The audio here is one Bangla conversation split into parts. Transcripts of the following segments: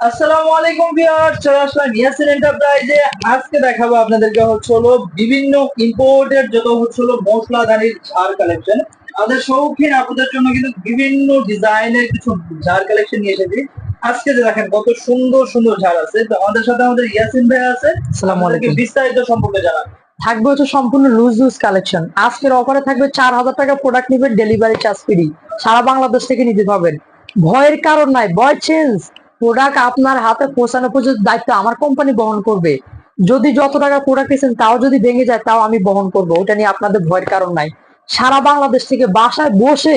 আসসালামু আলাইকুম ভিউয়ার চলে আসলাম ইয়াসিন এন্টারপ্রাইজে। আজকে দেখাবো আপনাদেরকে হচ্ছে হলো বিভিন্ন ইম্পোর্টেড যত হচ্ছে হলো মশলাদানির ঝাড় কালেকশন আমাদের শৌখিন আপনাদের জন্য কিন্তু বিভিন্ন ডিজাইনের কিছু ঝাড় কালেকশন নিয়ে এসেছি। আজকে যে দেখেন কত সুন্দর সুন্দর ঝাড় আছে। তো আমাদের সাথে আমাদের ইয়াসিন ভাই আছে। আসসালামু আলাইকুম। বিস্তারিত সম্পর্কে জানান। থাকবে হচ্ছে সম্পূর্ণ লুজ লুজ কালেকশন আজকের অফারে থাকবে চার হাজার টাকা প্রোডাক্ট নিবেন ডেলিভারি চার্জ ফ্রি সারা বাংলাদেশ থেকে নিতে পারবেন। ভয়ের কারণ নাই ভয় চেঞ্জ প্রোডাক্ট আপনার হাতে পৌঁছানো পর্যন্ত দায়িত্ব আমার কোম্পানি বহন করবে যদি যত টাকা প্রোডাক্ট নিয়েছেন তাও যদি ভেঙে যায় তাও আমি বহন করব। ওটা নিয়ে আপনাদের ভয়ের কারণ নাই। সারা বাংলাদেশ থেকে বাসায় বসে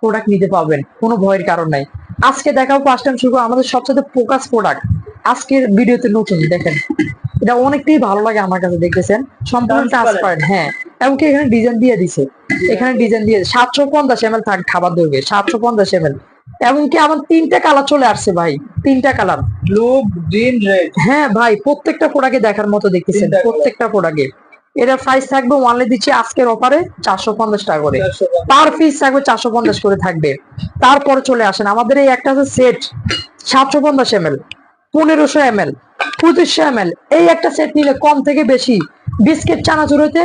প্রোডাক্ট নিতে পারবেন কোনো ভয়ের কারণ নাই। আজকে দেখাবো ফার্স্ট টাইম শুরু আমাদের সবচেয়ে ফোকাস প্রোডাক্ট আজকের ভিডিওতে নতুন দেখেন। এটা অনেকটাই ভালো লাগে আমার কাছে দেখতেছেন? সম্পূর্ণ. ট্রান্সপারেন্ট হ্যাঁ। এমনকি এখানে ডিজাইন দিয়ে দিছে। এখানে ডিজাইন দিয়ে সাতশো পঞ্চাশ এম এল থাক খাবার দেবে। সাতশো পঞ্চাশ এম এল এমনকি আমার তিনটা কালার চলে আসছে ভাই তিনটা কালার ব্লু গ্রিন রেড হ্যাঁ ভাই প্রত্যেকটা প্রোডাক্টে দেখার মতো দেখতেছেন প্রত্যেকটা প্রোডাক্টে এটার প্রাইস থাকবে ওয়ানলি দিচ্ছি আজকের অফারে চারশো পঞ্চাশ টাকা করে। পার পিস থাকবে চারশো পঞ্চাশ করে থাকবে। তারপরে চলে আসেন আমাদের এই একটা আছে সেট সাতশো পঞ্চাশ এম এল পনেরোশো এম এল পঁচিশশো এম এল এই একটা সেট নিলে কম থেকে বেশি বিস্কিট চানাচুর হইতে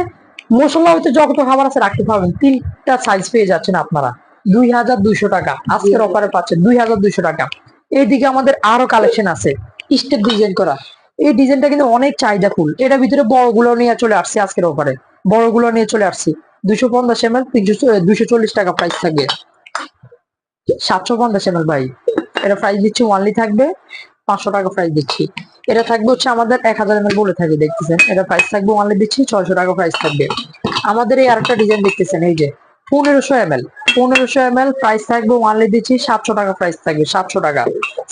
মশলা হইতে যত খাবার আছে রাখতে পারবেন তিনটা সাইজ পেয়ে যাচ্ছেন আপনারা। দুই হাজার দুইশো টাকা। আজকের অফারে পাচ্ছেন দুই হাজার দুইশো টাকা। এইদিকে আমাদের আরও কালেকশন আছে, স্টেপ ডিজাইন করা। এই ডিজাইনটা কিন্তু অনেক চাহিদা ফুল এটার ভিতরে বড়গুলো নিয়ে চলে আসছে আজকের অফারে বড়গুলো নিয়ে চলে আসছি। দুশো পঞ্চাশ এম এল তিনশো দুশো চল্লিশ টাকা প্রাইস থাকবে। সাতশো পঞ্চাশ এম এল ভাই। এটা প্রাইস দিচ্ছি ওয়ানলি থাকবে পাঁচশো টাকা প্রাইস দিচ্ছি। এটা থাকবে হচ্ছে আমাদের এক হাজার এম বলে থাকে, দেখতেছেন? এটা প্রাইস থাকবে ওয়ানলি দিচ্ছি ছয়শো টাকা প্রাইস থাকবে। আমাদের এই আরেকটা ডিজাইন দেখতেছেন, এই যে পনেরোশো এম এল পনেরোশো এম এল প্রাইস থাকবে ওয়ানলি দিচ্ছি সাতশো টাকা প্রাইস থাকবে, সাতশো টাকা।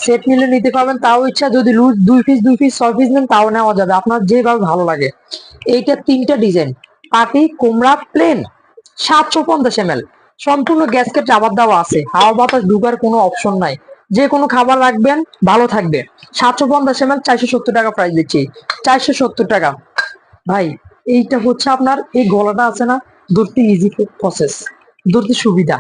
সেট নিলে নিতে পারবেন, তাও ইচ্ছা যদি লুজ দুই পিস দুই পিস ছয় পিস নেন, তাও নেওয়া যাবে। আপনার যেভাবে ভালো লাগে। এইটা তিনটা ডিজাইন পাটি, কুমড়া প্লেন সাতশো পঞ্চাশ এম এল সম্পূর্ণ গ্যাসকেট রাবার দেওয়া আছে। হাওয়া বাতাস ঢুকার কোনো অপশন নাই। যে কোনো খাবার রাখবেন, ভালো থাকবে। সাতশো পঞ্চাশ এম এল চারশো সত্তর টাকা প্রাইস দিচ্ছি। চারশো সত্তর টাকা। ভাই, এইটা হচ্ছে আপনার, এই গলাটা আছে না ধরতে ইজি প্রসেস ধরতে সুবিধা।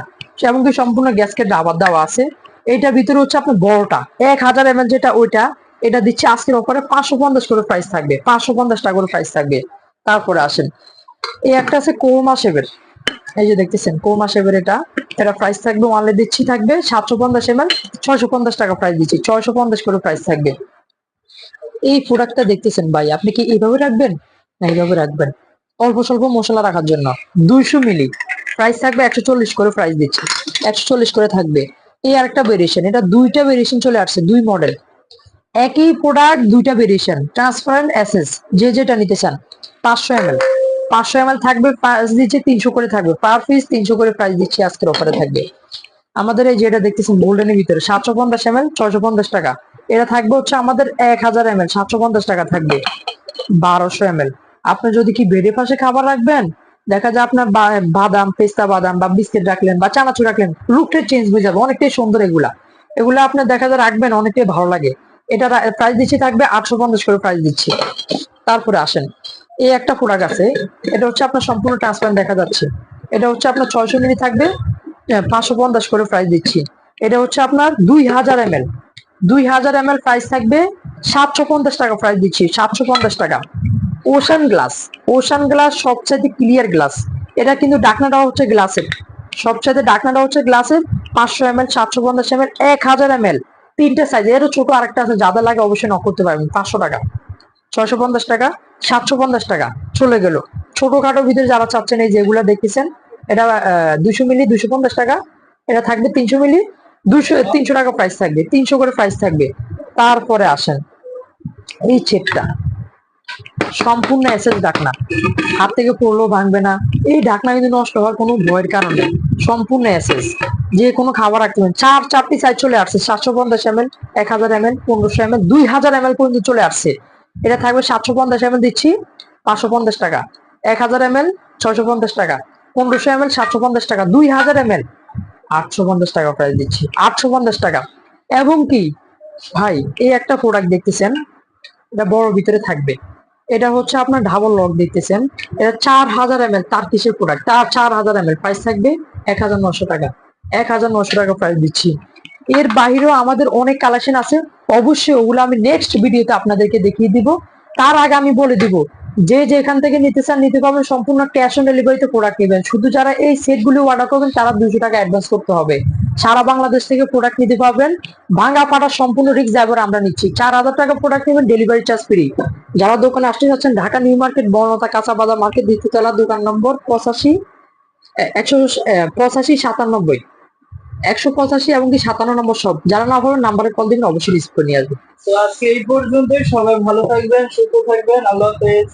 এমনকি সম্পূর্ণ গ্যাসকেট রাবার দেওয়া আছে। এইটার ভিতরে হচ্ছে আপনার বড়টা। এক হাজার এম যেটা, ওইটা, এটা দিচ্ছে আজকের অফারে পাঁচশো পঞ্চাশ করে প্রাইস থাকবে। পাঁচশো পঞ্চাশ টাকা করে প্রাইস থাকবে। তারপরে আসেন। এই একটা আছে কৌমা শেপের। এই যে দেখতেছেন কৌমা শেপের এটা। এটা প্রাইস থাকবে ওয়ানলে দিচ্ছি থাকবে সাতশো পঞ্চাশ এম এল ছয়শো পঞ্চাশ টাকা প্রাইস দিচ্ছি, ছয়শো পঞ্চাশ করে প্রাইস থাকবে। এই প্রোডাক্টটা দেখতেছেন ভাই, আপনি কি এইভাবে রাখবেন? না এইভাবে রাখবেন। অল্প স্বল্প মশলা রাখার জন্য। দুইশো মিলি। প্রাইস থাকবে একশো চল্লিশ করে প্রাইস দিচ্ছি। একশো চল্লিশ করে থাকবে। এই আরেকটা ভেরিয়েশন এটা দুইটা ভেরিয়েশন চলে আসছে, দুই মডেল একই প্রোডাক্ট দুইটা ভেরিয়েশন ট্রান্সপারেন্ট এসএস যে যেটা নিতে চান, পাঁচশো এম এল পাঁচশো এম এল থাকবে প্রাইস দিচ্ছে তিনশো করে থাকবে। পার পিস তিনশো করে প্রাইস দিচ্ছি আজকের অফারে থাকবে। আমাদের এই যেটা দেখতেছেন গোল্ডেনের ভিতরে, সাতশো পঞ্চাশ এম এল ছয়শো পঞ্চাশ টাকা। এটা থাকবে হচ্ছে আমাদের এক হাজার এম এল সাতশো পঞ্চাশ টাকা থাকবে। বারোশো এম এল আপনি যদি কি বেডে পাশে খাবার রাখবেন দেখা যায় আপনার বাদাম, পেস্তা বাদাম বা বিস্কিট রাখলেন বা চানাচুর রাখলেন লুকটা চেঞ্জ হয়ে যাবে, অনেকটাই সুন্দর এগুলা। এগুলা আপনি দেখা যায় রাখবেন, অনেকটাই ভালো লাগে। এটা প্রাইস দিচ্ছি থাকবে আটশো পঞ্চাশ করে প্রাইস দিচ্ছি। তারপরে আসেন, এই একটা প্রোডাক্ট আছে, এটা হচ্ছে আপনার সম্পূর্ণ ট্রান্সপারেন্ট দেখা যাচ্ছে। এটা হচ্ছে আপনার ছয়শো মিলি থাকবে পাঁচশো পঞ্চাশ করে প্রাইস দিচ্ছি। এটা হচ্ছে আপনার দুই হাজার এম এল। দুই হাজার এম এল প্রাইস থাকবে সাতশো পঞ্চাশ টাকা প্রাইস দিচ্ছি, সাতশো পঞ্চাশ টাকা। ওশান গ্লাস ওশান গ্লাস সবচাইতে ক্লিয়ার গ্লাস এটা কিন্তু ডাকনাটা হচ্ছে গ্লাসের সবচাইতে ডাকনাটা হচ্ছে গ্লাসের পাঁচশো এম এল সাতশো পঞ্চাশ এম এল এক হাজার এম এল তিনটে সাইজ এর ছোট আরেকটা আছে যাদের লাগে অবশ্যই নক করতে পারবেন। পাঁচশো টাকা, ছয়শো পঞ্চাশ টাকা, সাতশো পঞ্চাশ টাকা। চলে গেল। ছোটখাটোর ভিতরে যারা চাচ্ছেন এই যেগুলো দেখতেছেন, এটা দুশো মিলি দুশো পঞ্চাশ টাকা। এটা থাকবে তিনশো মিলি দুশো তিনশো টাকা প্রাইস থাকবে, তিনশো করে প্রাইস থাকবে। তারপরে আসেন এই চেকটা সম্পূর্ণ এসএস ডাকনা। হাত থেকে পড়লেও ভাঙবে না। এই ডাকনা কিন্তু নষ্ট হওয়ার কোনো ভয়ের কারণ সম্পূর্ণ এসএস যে কোনো খাবার রাখতে পারেন। চার চারটি সাইজ চলে আসছে। সাতশো পঞ্চাশ এম এল এক হাজার এম এল পনেরোশো এম এল দুই হাজার এম এল পর্যন্ত চলে আসছে। এটা থাকবে সাতশো পঞ্চাশ এম এল দিচ্ছি, পাঁচশো পঞ্চাশ টাকা। এক হাজার এম এল ছয়শো পঞ্চাশ টাকা। পনেরোশো এম এল সাতশো পঞ্চাশ টাকা। দুই হাজার এম এল আটশো পঞ্চাশ টাকা প্রাইস দিচ্ছি। আটশো পঞ্চাশ টাকা। এবং কি? ভাই, এই একটা প্রোডাক্ট দেখতেছেন। এটা বড় ভিতরে থাকবে। এটা হচ্ছে আপনার ডাবল লক দেখতেছেন এটা চার হাজার এম এল তার কিসের প্রোডাক্ট তার চার হাজার এম এল প্রাইস থাকবে এক হাজার নশো টাকা। এক হাজার নশো টাকা প্রাইস দিচ্ছি। এর বাহিরেও আমাদের অনেক কালেকশন আছে। অবশ্যই ওগুলো আমি নেক্সট ভিডিওতে আপনাদেরকে দেখিয়ে দিব। তার আগে আমি বলে দিব, যে যেখান থেকে নিতে চান নিতে পারবেন। সম্পূর্ণ ক্যাশ অন ডেলিভারিতে প্রোডাক্ট নেবেন। শুধু যারা এই সেটগুলো অর্ডার করবেন, তারা দুশো টাকা অ্যাডভান্স করতে হবে। সারা বাংলাদেশ থেকে প্রোডাক্ট নিতে পারবেন। ভাঙা ফাটা সম্পূর্ণ রিক্স ড্রাইভার আমরা নিচ্ছি। চার হাজার টাকা প্রোডাক্ট নেবেন ডেলিভারি চার্জ ফ্রি যারা দোকানে আসতে যাচ্ছেন, ঢাকা নিউ মার্কেট বর্ণতা কাঁচা বাজার মার্কেট, দ্বিতীয়তলা দোকান নম্বর পঁচাশি একশো পঁচাশি, সাতানব্বই। একশো পঁচাশি এবং কি সাতান্ন নম্বর সব যারা না পারবেন নাম্বারে কল দিবেন, অবশ্যই রিসিভ করে নিয়ে আসবে তো আজকে এই পর্যন্তই। সবাই ভালো থাকবেন, সুস্থ থাকবেন। আল্লাহ হাফেজ।